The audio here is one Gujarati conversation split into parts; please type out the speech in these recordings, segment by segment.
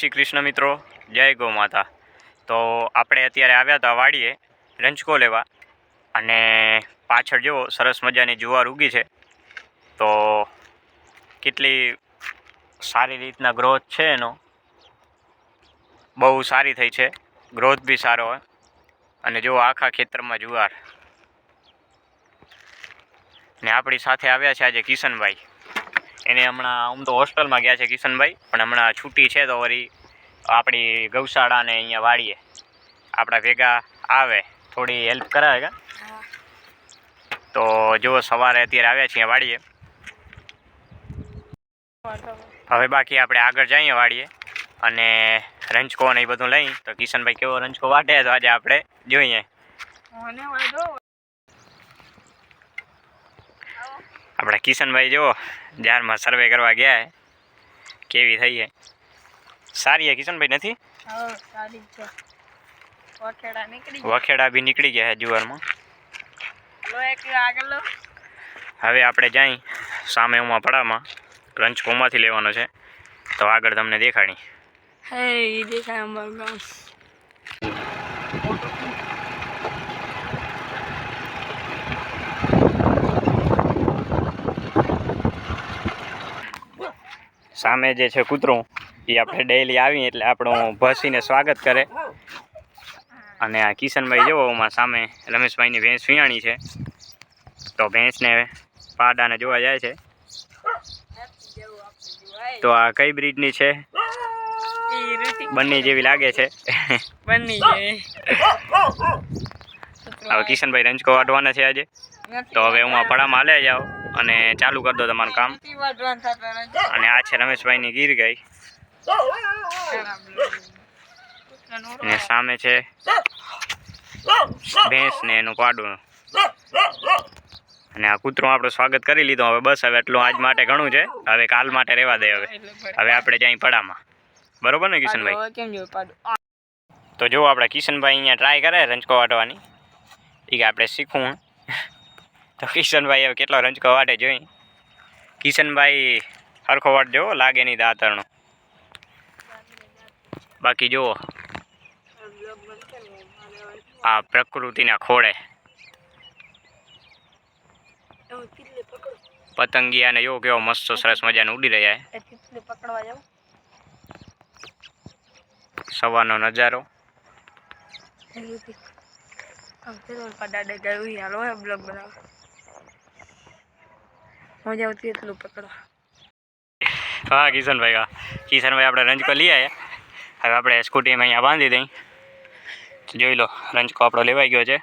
શ્રી કૃષ્ણ મિત્રો, જય ગૌ માતા. તો આપણે અત્યારે આવ્યા હતા વાડીએ રંચકો લેવા. અને પાછળ જુઓ, સરસ મજાની જુવાર ઉગી છે. તો કેટલી સારી રીતના ગ્રોથ છે એનો. બહુ સારી થઈ છે. ગ્રોથ બી સારો હોય. અને જુઓ, આખા ખેતરમાં જુવાર. ને આપણી સાથે આવ્યા છે આજે કિશનભાઈ. એને હમણાં આમ તો હોસ્ટેલમાં ગયા છે કિશનભાઈ પણ હમણાં છૂટી છે તો વળી આપણી ગૌશાળાને અહીંયા વાળીએ. આપણા ભેગા આવે થોડી હેલ્પ કરાવે કા? તો જો સવારે અત્યારે આવ્યા છીએ વાળીએ. હવે બાકી આપણે આગળ જઈએ વાડીએ અને રંજકો ને એ બધું લઈ. તો કિશનભાઈ કેવો રંજકો વાટે તો આજે આપણે જોઈએ. આપણા કિશનભાઈ જુઓ. જારમાં સર્વે કરવા ગયા હે. કેવી થઈ છે સારી હે કિશનભાઈ નથી? વખેડા બી નીકળી ગયા છે જુવારમાં. હવે આપણે જાય સામે ઉમા પડામાં. રંચ કોમાંથી લેવાનો છે. તો આગળ તમને દેખાડી. હે દેખાય અમારું ગામ સામે જે છે કૂતરું એ આપણે ડેઈલી આવીએ એટલે આપણું ભસીને સ્વાગત કરે. અને આ કિશનભાઈ જેવો એમાં સામે રમેશભાઈની ભેંસ વિયાણી છે. તો ભેંસને પાડાને જોવા જાય છે. તો આ કઈ બ્રીડની છે? બંને જેવી લાગે છે. બની હવે કિશનભાઈ રંજકો વાટવાના છે આજે. તો હવે હું આ પડામાં હાલે જાઓ અને ચાલુ કરી દો તમારું કામ. અને આ છે રમેશભાઈની ગીર ગાય અને સામે છે ભેંસ ને એનું પાડું. અને આ કૂતરો આપણું સ્વાગત કરી લીધું. હવે બસ હવે એટલું આજ માટે ઘણું છે. હવે કાલ માટે રહેવા દે હવે. હવે આપણે જાય પડામાં. બરોબર ને કિશનભાઈ? તો જો આપણે કિશનભાઈ અહીંયા ટ્રાય કરે રંજકો વાટવાની. એ કે આપણે શીખવું. તો કિશનભાઈ હવે કેટલો રંજકો વાટે જોઈ. કિશનભાઈ સરખો વાટ જોવો, લાગે નહીં દાતરનો. બાકી જુઓ આ પ્રકૃતિના ખોળે. પતંગિયાને જો કેવો મસ્ત સરસ મજાનું ઉડી રહ્યા સવારનો નજારો. બ્લોગ બનાવ મજા આવતી એટલું પકડવા. હા, કિશનભાઈ હા. કિશનભાઈ આપણે રંજકો લઈ આવ્યા હવે આપણે સ્કૂટીમાં અહીંયા બાંધી દઈ. જોઈ લો, રંજકો આપણો લેવાઈ ગયો છે.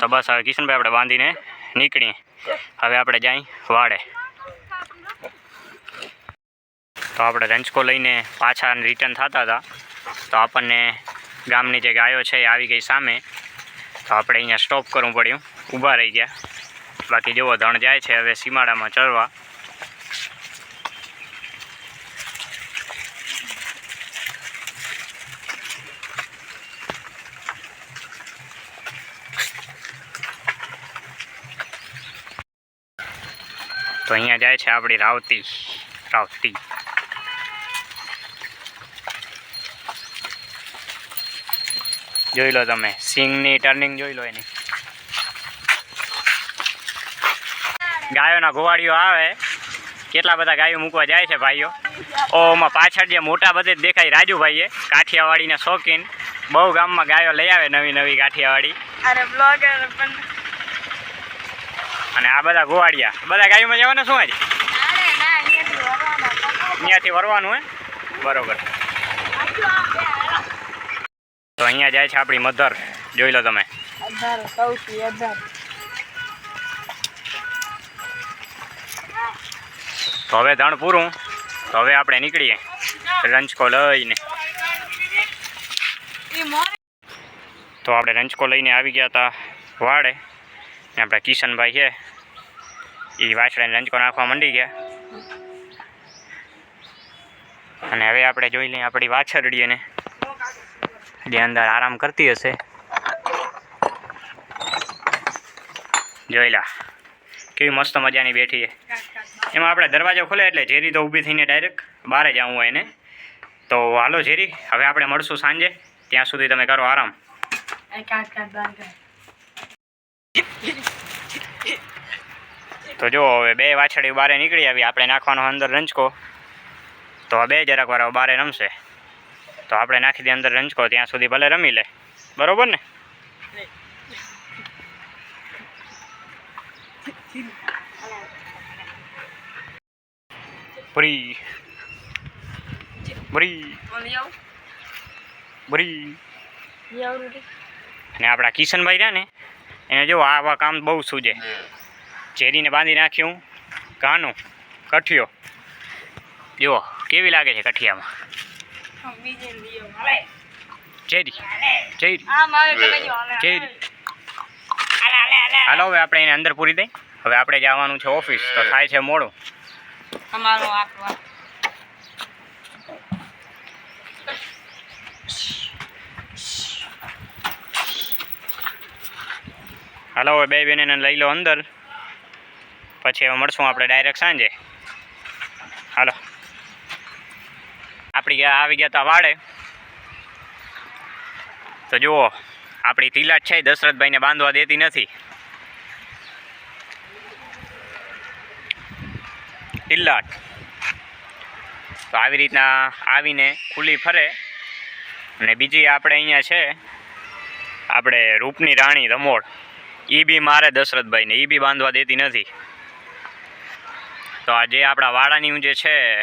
તો બસ હવે કિશનભાઈ આપણે બાંધીને નીકળીએ. હવે આપણે જાય વાડે. તો આપણે રંજકો લઈને પાછા રિટર્ન થતા હતા. તો આપણને ગામની જે ગાયો છે એ આવી ગઈ સામે. તો આપણે અહીંયા સ્ટોપ કરવું પડ્યું. ઊભા રહી ગયા. બાકી જેવો ધણ જાય છે હવે સીમાડામાં ચડવા તો અહીંયા જાય છે આપણી રાવતી રાવતી. જોઈ લો તમે સિંગની ટર્નિંગ જોઈ લો એની. ગાયોના ગોવાળીઓ આવે કેટલા બધા ગાયો મૂકવા જાય છે ભાઈઓ? ઓમાં પાછળ જે મોટા બધે દેખાય રાજુભાઈએ કાઠિયાવાડીના શોખીન બહુ ગામમાં ગાયો લઈ આવે નવી નવી કાઠિયાવાડી અને આ બધા ગોવાળિયા બધા ગાયોમાં જવાના શું આજે અહીંયાથી અહીંયાથી વરવાનું હે બરોબર. તો અહીંયા જાય છે આપણી મધર. જોઈ લો તમે. અઢાર સૌથી અઢાર. તો હવે ધણ પૂરું. તો હવે આપણે નીકળીએ. રંચકો લઈને. તો આપણે રંચકો લઈને આવી ગયા હતા વાડે. ને આપણા કિશનભાઈ છે. એ વાછડાને રંચકો નાખવા માંડી ગયા. અને હવે આપણે જોઈ લઈએ આપણી વાછરડીને જે અંદર આરામ કરતી હશે. જોઈ લા. કેવી મસ્ત મજાની બેઠી છે. એમાં આપણે દરવાજો ખોલે એટલે ઝેરી તો ઊભી થઈને ડાયરેક્ટ બહાર જ આવું હોય એને. તો હાલો ઝેરી હવે આપણે મળશું સાંજે. ત્યાં સુધી તમે કરો આરામ. તો જો હવે બે વાછડી બારે નીકળી આવી. આપણે નાખવાનો અંદર રંજકો. તો આ બે જરાક વાર હવે બારે રમશે. તો આપણે નાખી દઈએ અંદર રંજકો ત્યાં સુધી ભલે રમી લે. બરોબર ને? બરી ઈ આવરું અને આપણા કિશનભાઈ રહ્યા ને એને જો આવા કામ બહુ સૂજે. ઝેરીને બાંધી નાખ્યું કાનું કઠિયો. જુઓ કેવી લાગે છે કઠિયામાં? Cherry cherry cherry. હાલો હવે આપણે એને અંદર પૂરી દઈ. હવે આપણે જવાનું છે ઓફિસ તો થાય છે મોડું. અમારો આટલો હાલો, હવે બે બેનને લઈ લો અંદર. પછી હવે મળશું આપણે ડાયરેક્ટ સાંજે. હાલો. આપણી આવી ગયા તા વાડે. તો જુઓ, આપણી તિલાટ છે, દશરથભાઈને બાંધવા દેતી નથી. તિલાટ તો આવી રીતના આવીને ખુલ્લી ફરે. અને બીજી આપણે અહીંયા છે, આપણે રૂપની રાણી રમોડ એ બી મારે દશરથભાઈને એ બી બાંધવા દેતી નથી. તો આ જે આપણા વાડાની જે છે,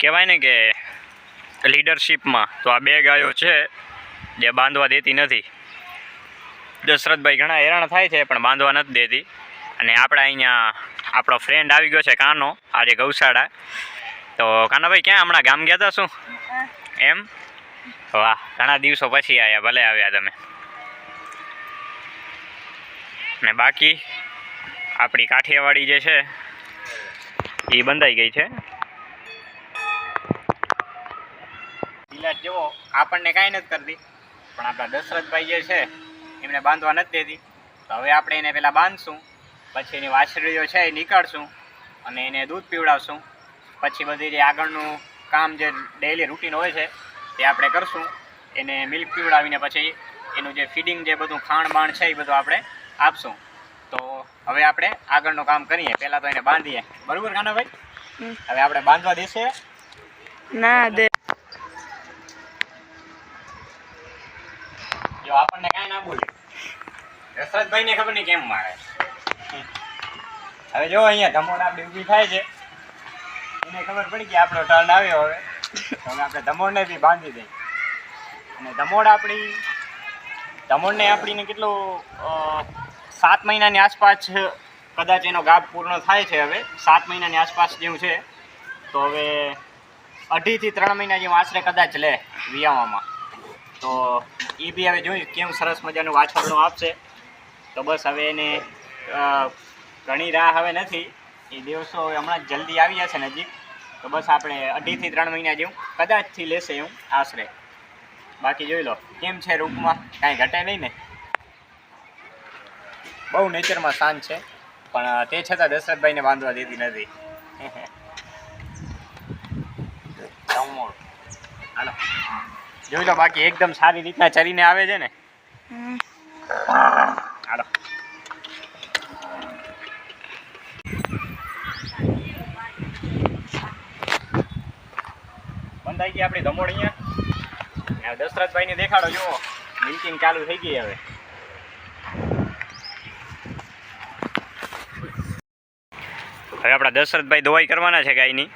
કહેવાય ને કે લીડરશીપમાં તો આ બે ગાયો છે, જે બાંધવા દેતી નથી. દશરથભાઈ ઘણા હેરાન થાય છે, પણ બાંધવા નથી દેતી. અને આપણા અહીંયા આપણો ફ્રેન્ડ આવી ગયો છે કાનો આજે ગૌશાળા. તો કાનાભાઈ ક્યાં હમણાં ગામ ગયા હતા શું? એમ? વાહ ઘણા દિવસો પછી આવ્યા ભલે આવ્યા તમે. ને બાકી આપણી કાઠિયાવાડી જે છે એ બંધાઈ ગઈ છે. જુઓ આપણને કાંઈ નથી કરતી પણ આપણા દશરથભાઈ જે છે એમને બાંધવા નથી દેતી. તો હવે આપણે એને પહેલાં બાંધશું. પછી એની વાછરીઓ છે એ નીકાળશું અને એને દૂધ પીવડાવશું. પછી બધી જે આગળનું કામ જે ડેઈલી રૂટીન હોય છે તે આપણે કરશું. એને મિલ્ક પીવડાવીને પછી એનું જે ફીડિંગ જે બધું ખાણ બાણ છે એ બધું આપણે આપશું. તો હવે આપણે આગળનું કામ કરીએ. પહેલાં તો એને બાંધીએ. બરાબર કાનાભાઈ. હવે આપણે બાંધવા દેશે. ના દે. જો આપણને કાંઈ ના બોલે. દશરથભાઈને ખબર નહીં કેમ મારે. હવે જો અહીંયા ધમોડ આપણી ઊભી થાય છે, એને ખબર પડી કે આપણો ટર્ન આવ્યો હવે. તો હવે આપણે ધમોડને બી બાંધી દઈએ. અને ધમોડ આપણી, ધમોડને આપણીને કેટલું સાત મહિનાની આસપાસ કદાચ એનો ગાભ પૂર્ણ થાય છે હવે. સાત મહિનાની આસપાસ જેવું છે. તો હવે અઢીથી ત્રણ મહિના જેવું આશરે કદાચ લે વિયાવામાં તો એ બી હવે જોયું કેવું સરસ મજાનું વાછરણું આપશે. તો બસ હવે એને ઘણી રાહ હવે નથી. એ દિવસો હવે હમણાં જ જલ્દી આવી જશે નજીક. તો બસ આપણે અઢીથી ત્રણ મહિના જેવું કદાચથી લેશે એવું આશરે. બાકી જોઈ લો કેમ છે રૂપમાં કાંઈ ઘટે નહીં ને? બહુ નેચરમાં શાંત છે પણ તે છતાં દશરથભાઈને બાંધવા દેતી નથી. હાલો. જોઈ લો બાકી એકદમ સારી રીતના ચરીને આવે છે ને? હાલો. બંધાઈ ગઈ આપણી ધમોડ અહીંયા. દશરથભાઈને દેખાડો જુઓ. મિલ્કિંગ ચાલુ થઈ ગઈ હવે. હવે આપણા દશરથભાઈ દવાઈ કરવાના છે ગાયની.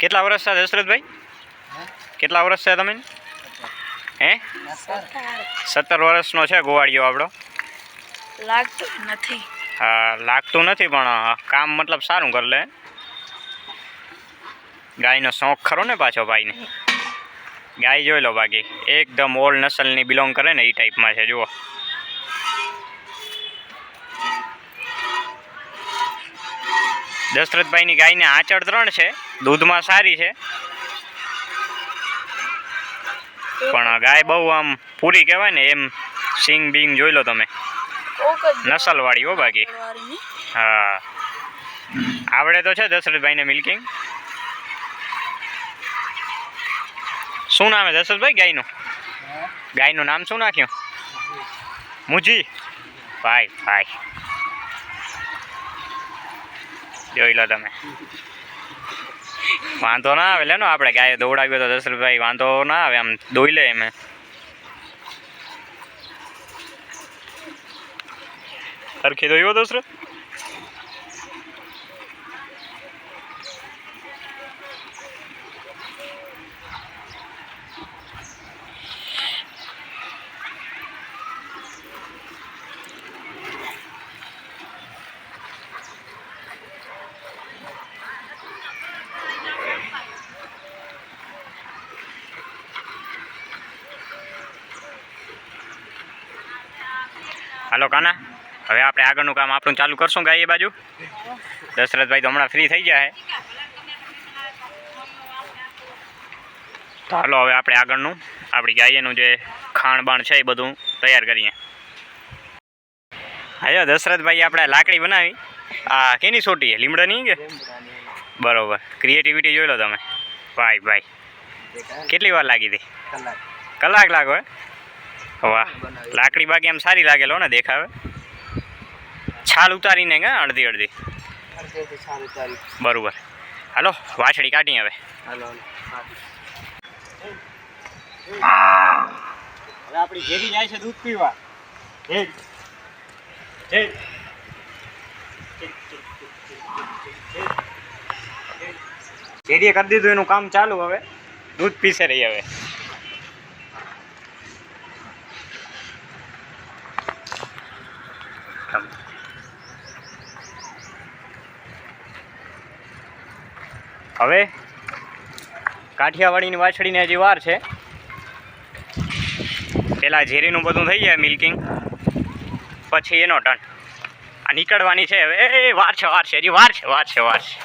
કેટલા વર્ષ છે દશરથભાઈ? કેટલા વર્ષ છે તમે? હે? સત્તર વર્ષનો છે ગોવાળિયો આપણો. લાગતું નથી. લાગતું નથી પણ કામ મતલબ સારું કરી લે. ગાયનો શોખ ખરો ને પાછો ભાઈને? ગાય જોઈ લો બાકી, એકદમ ઓલ્ડ નસલની બિલોંગ કરે ને એ ટાઈપમાં છે, જુઓ. દશરથભાઈની ગાયને આંચળ ત્રણ છે, દૂધમાં સારી છે. પણ ગાય બહુ આમ પૂરી કહેવાય ને, એમ સિંગ બિંગ જોઈ લો તમે. નસલવાળી હો બાકી. હા. આવડે તો છે દશરથભાઈને મિલ્કિંગ. શું નામ છે દશરથભાઈ? ગાયનું. ગાયનું નામ શું નાખ્યું? મુજી. ભાઈ ભાઈ. જોઈ લો તમે. વાંધો ના આવે. લેનો આપણે ગાય દોડાવ્યો તો દશરથભાઈ વાંધો ના આવે. આમ દોઈ લે એમ. સરખી દોયો દશરથ હાલો કાના હવે આપણે આગળનું કામ આપણું ચાલુ કરશું ગાય એ બાજુ. દશરથભાઈ તો હમણાં ફ્રી થઈ જાય ચાલો તો હાલો હવે આપણે આગળનું આપણી ગાયનું જે ખાણ બાણ છે એ બધું તૈયાર કરીએ. હા દશરથભાઈ આપણે લાકડી બનાવી. આ કેની સોટી છે? લીમડાની કે? બરોબર. ક્રિએટિવિટી જોઈ લો તમે. ભાઈ ભાઈ. કેટલી વાર લાગી હતી? કલાક. લાગો હે? વાહ. લાકડી બાકી એમ સારી લાગેલો ને દેખાવે. છાલ ઉતારીને કે અડધી અડધી? બરોબર. હાલો વાછડી કાઢી હવે. હવે આપણી ઘેરી જાય છે દૂધ પીવા. હેડ હેડ ઘેડીએ કરી દીધું એનું કામ ચાલુ હવે. દૂધ પીસે રહી હવે. હવે કાઠિયાવાડીની વાછડીને હજી વાર છે. પેલા ઝેરીનું બધું થઈ જાય મિલ્કિંગ. પછી એનો ટર્ન આ નીકળવાની છે હવે. એ, વાર છે વાર છે હજી વાર છે વાર છે વાર છે.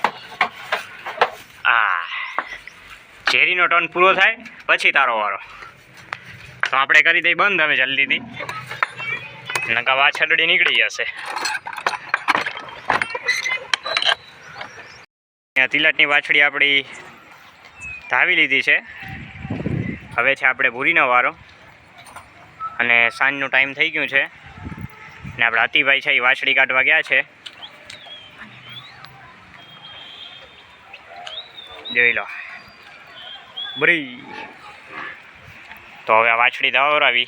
આ ઝેરીનો ટર્ન પૂરો થાય પછી તારો વારો. તો આપણે કરી દઈએ બંધ હવે જલ્દીથી. નકા વાછડી નીકળી જશે. અહીંયા તિલટની વાછડી આપણી ધાવી લીધી છે. હવે છે આપણે ભૂરીનો વારો. અને સાંજનો ટાઈમ થઈ ગયું છે. ને આપણા અતિભાઈ છે એ વાછડી કાઢવા ગયા છે. જોઈ લો. બરી તો હવે આ વાછડી દવાવરાવી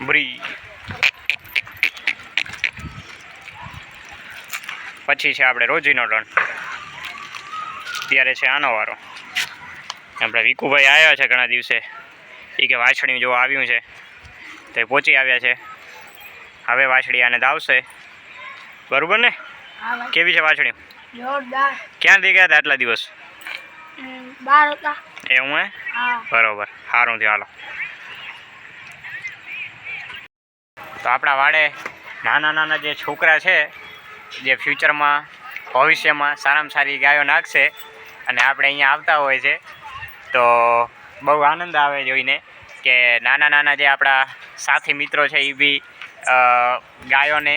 બરી પછી છે આપણે રોજીનો ટર્ન ત્યારે છે આનો વારો. આપણે વિકુભાઈ આવ્યા છે ઘણા દિવસે. એ કે વાછડી જો આવ્યું છે. તો એ પહોંચી આવ્યા છે. હવે વાછડી આને દાવશે. બરોબર ને? કેવી છે વાછડી ક્યાં ક્યાંથી ગયા હતા આટલા દિવસ? એવું હે. બરોબર. સારું થયું હાલો. તો આપણા વાડે નાના નાના જે છોકરા છે જે ફ્યુચરમાં ભવિષ્યમાં સારામાં સારી ગાયો નાખશે અને આપણે અહીંયા આવતા હોય છે, તો બહુ આનંદ આવે જોઈને કે નાના નાના જે આપણા સાથી મિત્રો છે એ બી ગાયોને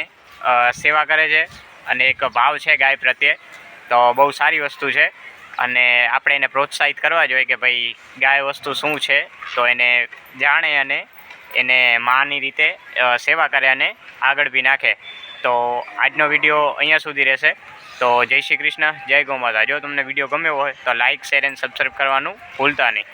સેવા કરે છે અને એક ભાવ છે ગાય પ્રત્યે, તો બહુ સારી વસ્તુ છે અને આપણે એને પ્રોત્સાહિત કરવા જોઈએ કે ભાઈ ગાય વસ્તુ શું છે, તો એને જાણે અને એને માની રીતે સેવા કરે અને આગળ બી નાખે. તો આજનો વીડિયો અહીંયા સુધી રહેશે. તો જય શ્રી કૃષ્ણ, જય ગૌ માતા જો તમને વીડિયો ગમ્યો હોય તો લાઇક શેર એન્ડ સબસ્ક્રાઈબ કરવાનું ભૂલતા નહીં.